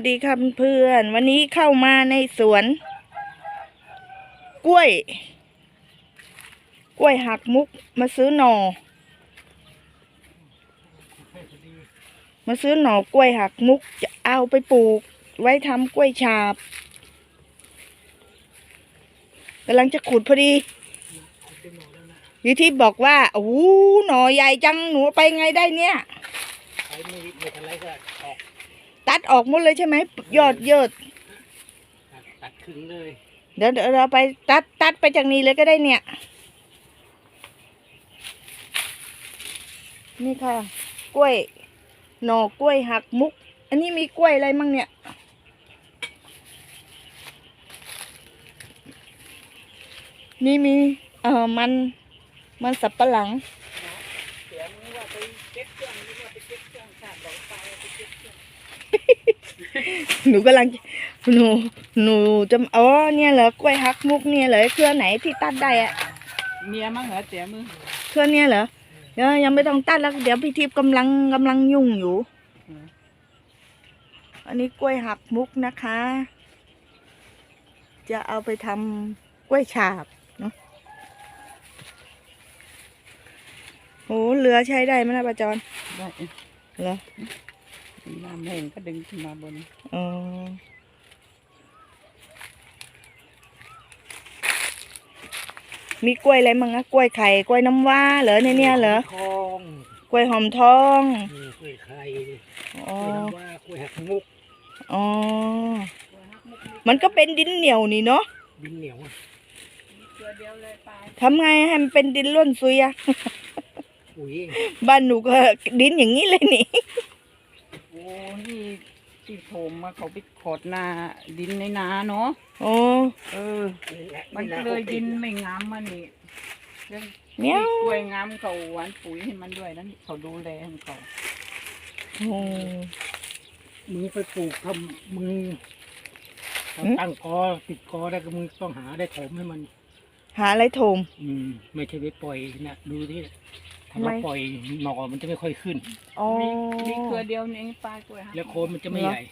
วัสดีค่ะเพื่อนวันนี้เข้ามาในสวน กล้วย กล้วยหักมุกมาซื้อหน่อมาซื้อหน่อกล้วยหักมุกจะเอาไปปลูก ไว้ทำกล้วยฉาบกำลังจะขุดพอดีวิธีบอกว่าโอ้โหหน่อใหญ่จังหนูไปไงได้เนี่ยไม่ไม่ทันไรก็ออก ตัดออกหมดเลยใช่ไหมยอดเยิดตัดตัดครึ่งเลยเดี๋ยวเดี๋ยวเราไปตัดตัดไปจากนี้เลยก็ได้เนี่ย นี่ค่ะ กล้วยหน่อกล้วยหักมุก อันนี้มีกล้วยอะไรมั่งเนี่ยนี่มีเอ่อมันมันสับปะหลัง หนูกำลังหนูหนูจะอ๋อเนี่ยเหรอกล้วยหักมุกเนี่ยเหรอเครือไหนที่ตัดได้อะเมียมั้งเหรอเสียมือเครื่องเนี้ยเหรอเดี๋ยวยังไม่ต้องตัดแล้วเดี๋ยวพี่ทิพย์กำลังกำลังยุ่งอยู่ อันนี้กล้วยหักมุกนะคะ จะเอาไปทำกล้วยฉาบเนาะโอ้เรือใช้ได้ไหมนะป้าจอนได้เหรอ น้ำแห้งก็ดึงขึ้นมาบนอ๋อมีกล้วยอะไรมั่งอะกล้วยไข่กล้วยน้ำว้าเหรอในเนี้ยเหรอทองกล้วยหอมทองนี่กล้วยไข่อ๋กอล้วยน้ำว้ากล้วยหักมุกอ๋อมันก็เป็นดินเหนียวนี่เนาะดินเหนียวอะตัวเดียวเลยไปทำไงให้มันเป็นดินล้วนซุยอะปุ๋ยบ้านหนูก็ดินอย่างนี้เลยนี่โอ้นี่ ที่โถมมาเขาไปขอดนาดินในนาเนาะโอ้เออ มันก็เลยดินไม่งามมันนี่เรื่องเนี้ยกล้วยงามเขาหวานปุ๋ยให้มันด้วยนั่นเขาดูแลของเขาโอ้มึงไปปลูกทำมึงหืมตั้งกอติดกอได้ก็มึงต้องหาได้ถมให้มัน หาอะไรโถม อืม ไม่ใช่ไปปล่อยนะดูที่ถ้าทำไม เราปล่อยหน่อมันจะไม่ค่อยขึ้น อ๋อ มีมีเครือเดียวนี่เองปลายกล้วยหักแล้วโคนมันจะไม่เหรอ ใหญ่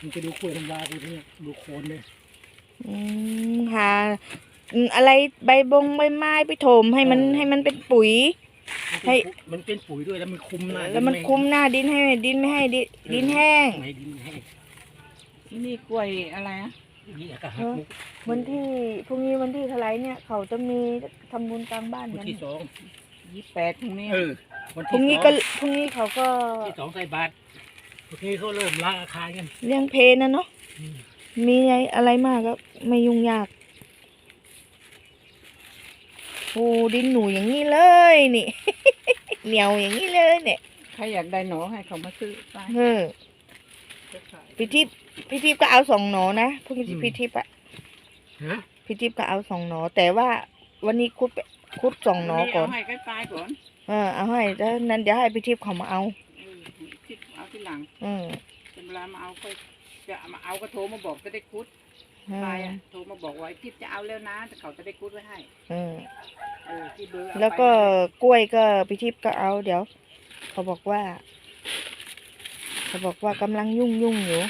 มันจะดูกล้วยน้ำว้าดูที่ดูโคนเลยอืมหาอืมอะไรใบบงใบไม้ไปโถมให้มันให้มันเป็นปุ๋ยให้มันเป็นปุ๋ยด้วยแล้วมันคุมหน้าแล้วมันคุมหน้าดินให้ดินไม่ให้ดิดินแห้ง ไม่ให้ดินแห้งนี่กล้วยอะไรอะ นี่ก็หักมุกวันที่พรุ่งนี้วันที่เท่าไหรเนี่ย เขาจะมีทำบุญกลางบ้านวันกันที่สองยี่แปดตรงนี้เออวันพรุ่ที่งสนี้องก็พรุ่งนี้เขาก็ที่สองใส่บาตรพรุ่งนี้เขาเริ่มล้างอาคารกันเลี้ยงเพนะเนาะอืมมีอะไรมากก็ไม่ยุ่งยากโอ้ดินหนูอย่างนี้เลยนี่ เหนียวอย่างนี้เลยเนี่ย ใครอยากได้หนอให้เขามาซื้อไปเออ พี่ทิพย์พี่ทิพย์ก็เอาสองหนอนะพวกพี่ทิพย์อะฮะพี่ทิพย์ก็เอาสองหนอ แต่ว่าวันนี้คุดไปคุดสองหนอก่อน เาให้ใกล้ปลายก่อนเออเอาให้แล้วนั้นเดี๋ยวให้พี่ทิพย์เขามาเอา เออคิดเอาที่หลังอืมเวลามาเอาก็จะมาเอาก็โทรมาบอกจะได้คุดอืไปมอะโทรมาบอกว่าทิพย์จะเอาแล้วนะแต่เขาจะได้คุดไว้ให้อืมเออที่เบอร์เอาแล้วก็ไปกล้วยก็พี่ทิพย์ก็เอาเดี๋ยว เขาบอกว่า เขาบอกว่ากำลังยุ่งยุ่งอยู่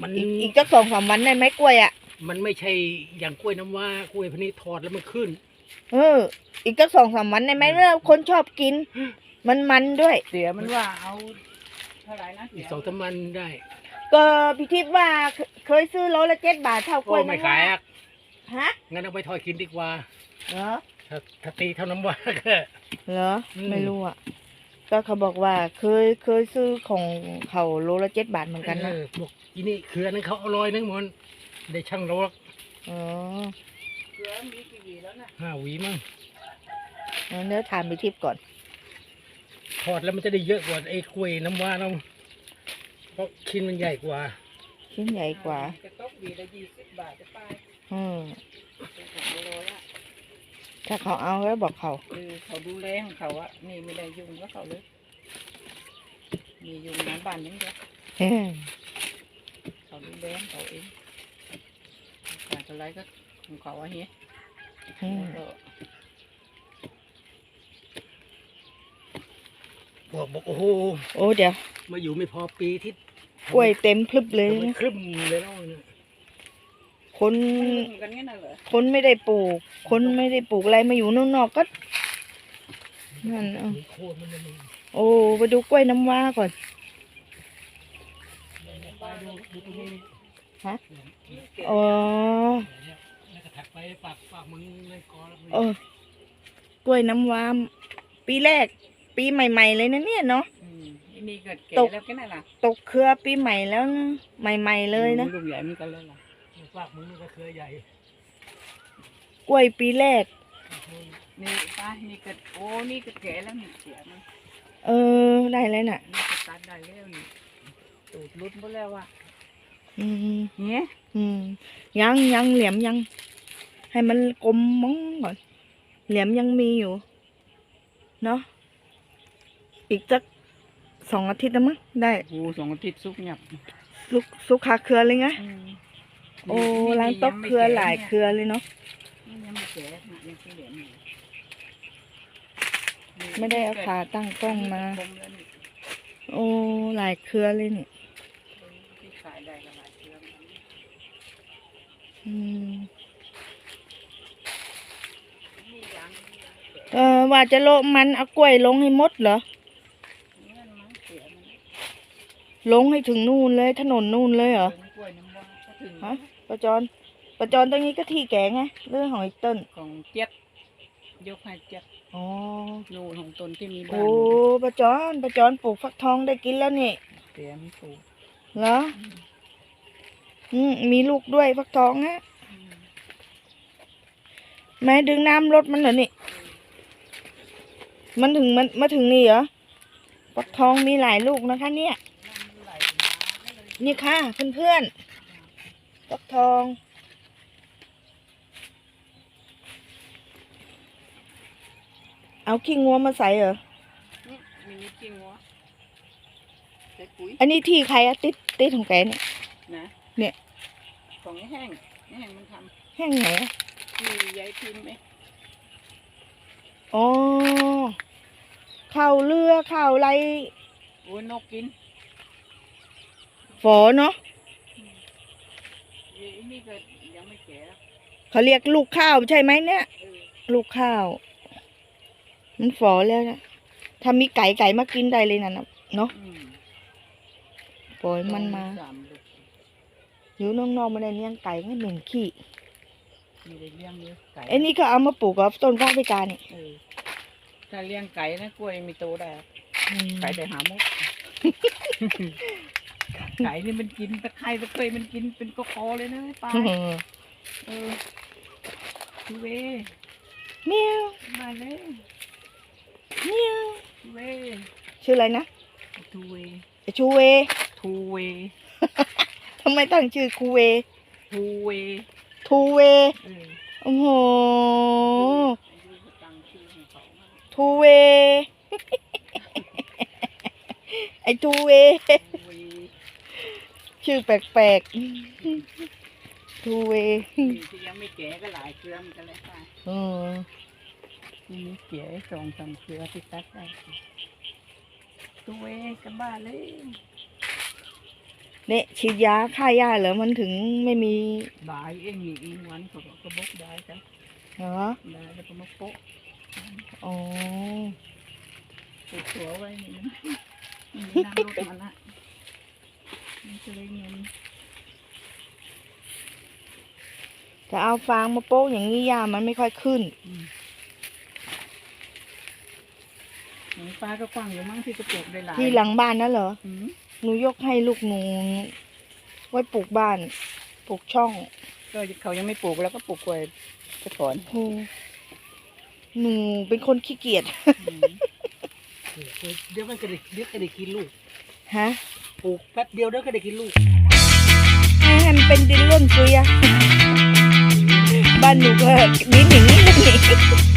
มันอีกอีกจักสองสามวันได้ไหมกล้วยอะ มันไม่ใช่อย่างกล้วยน้ำว้ากล้วยพวกนี้ถอดแล้วมันขึ้น เออ อีกจักสองสามวันได้ไหมเมื่อคนชอบกิน มันมันด้วย เสียมันว่าเอาเท่าไหร่นะอีเสีกยสองสามวันได้ ก็พี่ทิพย์ว่าเคเคยซื้อโลละเจ็ดบาทเท่ากโอ้ล้วยไม่น้ำขายว้าอะฮะงั้นเอาไปทอดกินดีกว่า เหรอถ้าถ้าตีเท่าน้ำว้าก็ เหรอ อืม ไม่รู้อะ ก็เขาบอกว่าเคยเคยซื้อของเขาโลละเจ็ดบาทเหมือนกันนะเออบอกอีนี่เครือนั้นเขาเอาลอยนึงมันได้ช่างโลละอ๋อเสือมีกี่หวีแล้วน่ะห้าหวีมั้งงั้นเดี๋ยวถามพี่ทิพย์ก่อนถอดแล้วมันจะได้เยอะกว่าไอ้กล้วยน้ำว้าเราเพราะชิ้นมันใหญ่กว่า ชิ้นใหญ่กว่าจะตกหวีละยี่สิบบาทจะไปอืม ถ้าเขาเอาแล้วบอกเขาเออเขาดูแลของเขาอะนี่ไม่ได้ยุ่งกับเขาเลย มียุ่งน้ำบ้านนี้เดียวเฮ้ยเขาดูแลของเขาเองขาดอะไรก็ของเขาอะเฮียอืมแล้วก็บอกบอกโอ้โหโอ้เดี๋ยวมาอยู่ไม่พอปีที่กล้วยเต็มพลึบเลยเดี๋ยวมันนะครึ้มเลยเนาะเนี่ย คนมันยุ่งกันเงี้ยน่ะเหรอคนไม่ได้ปลูก คนไม่ได้ปลูกอะไรมาอยู่นอกนอกก็นั่นเอามีโคนมันจะมีโอ้ไปดูกล้วยน้ำว้าก่อนไปดูดูตรงนี้ฮะอ๋อเนี่ยแล้วก็ถัดไปปากปากมึงเลยกอแล้วมึงเออกล้วยน้ำว้าปีแรก ปีใหม่ ๆ เลยนะเนี่ยเนาะอืมอันนี่เกิดแก่ตกแล้วแค่นั้นล่ะตกเครือปีใหม่แล้วนะใหม่ ๆ เลยนะลูกใหญ่เหมือนกันเลยล่ะ ปากมึงนี่ก็เครือใหญ่กล้วยปีแรก นี่ป้านี่เกิดโอ้นี่เกิดแก่แล้วนี่เสียมันเออ ได้แล้วน่ะ นี่ก็ตัดได้แล้วนี่ตูดรุดหมดแล้วว่ะอืมเนี่ยอืมยังยังเหลี่ยมยัง ให้มันกลมมองก่อน เหลี่ยมยังมีอยู่ เนาะอีกสักสองอาทิตย์นะมั้งได้โอ้สองอาทิตย์ซุกหยับ ลูกสุกขาเครือเลยไง อืม โอ้ร้านต๊อกเครือหลายเครือเลยเนาะนี่ยังไม่แก่นยังไม่เหลือนี่นี่ไม่ได้เอาขาตั้งกล้องมา โอ้หลายเครือเลยนี่ขายได้ก็หลายเครือเหมือนกันอืมนี่ยังนี่ยังแก่เออว่าจะโลมันเอากล้วยลงให้หมดเหรอลงให้ถึงนู่นเลยถนนนู่นเลยเหรอฮะ ประจรประจรตรงนี้ก็ที่แกไงเรื่องของไอ้เติ้ลของเจ็ดยกให้เจ็ดอ๋อลูกของตนที่มีบ้าโอ้นประจรประจรปลูกฟักทองได้กินแล้วนี่เสียไม่ถูกเหรออืมมีลูกด้วยฟักทองฮะอืมแม่ดึงน้ำรถมันเหรอนี่ มันถึงมันมาถึงนี่เหรอฟักทองมีหลายลูกนะคะ เนี่ยน้ำไหลมาก็เลยนี่ค่ะเพื่อนๆ ฟักทอง เอาขี้งัวมาใส่เหรอนี่มีจริงวะใส่ปุ๋ยอันนี้ที่ใครอะติดติดของแกเนี่ย นะเนี่ย ของแห้งแห้งมันทแห้งไหนอะำที่ยายพิมพ์ไหมอ๋อข้าวเรือข้าวไรโอ้ยนกกิน ฝอเนาะไอ้ นี่ก็ยังไม่แก่แล้วเขาเรียกลูกข้าวใช่ไหมเนี่ยเออลูกข้าว มันฝอแล้วนะถ้ามีไก่ไก่มากินได้เลยนะนะเนาะอืมปล่อยมันมาสามลูกอยู่น้องๆมาได้เลี้ยงไก่ไม่เหม็นขี้มีได้เลี้ยงเยอะไก่ไอ้นี่ก็เอามาปลูกกับต้นฟ้าพิการนี่เออถ้าเลี้ยงไก่นะกล้วยมีโตได้อืมไก่แต่หามุก ไก่นี่มันกินตะไคร้ตะเคยมันกินเป็นกอคอเลยนะปลาเออเออทูเวเมียวมาเลยเมียวทูเวชื่ออะไรนะทูเวไอ้ชูเวทูเวทำไมตั้งชื่อคูเวทูเวทูเวเออโอ้โหตั้งชื่อของเขามาทูเวไอ้ทูเวทูเว ชื่อแปลกๆทูเวนี่ที่ยังไม่แก่ก็หลายเครือมันกันเลยค่ะเออนี่มีเก๋สองสามเครือที่ตัดได้ทูเวกันบ้านเลยเนี่ยฉีดยาฆ่าหญ้าเหรอมันถึงไม่มีบายเองนี่อีกวันเขาก็บกได้จ้ะเหรอได้แล้วก็มาโปะอ๋อปลูกหัวไว้นี่มันมีน้ำรดมันละ มันจะได้เงินจะเอาฟางมาโป๊ะอย่างนี้หญ้ามันไม่ค่อยขึ้นหนังปลาก็กว้างอยู่มั้งที่จะปลูกได้หลายที่หลังบ้านนั่นเหรออืมหนูยกให้ลูกหนูไว้ปลูกบ้าน ปลูกช่องก็เขายังไม่ปลูกแล้วก็ปลูกกล้วยไปก่อนโอ้หนูเป็นคนขี้เกียจอืมเดี๋ยวมันก็ได้เดี๋ยวก็ได้กินลูกฮะ ปลูกแป๊บเดียวเด้อก็ได้กินลูกให้มันเป็นดินร่วนซุยอะบ้านหนูก็ดินอย่างนี้เลย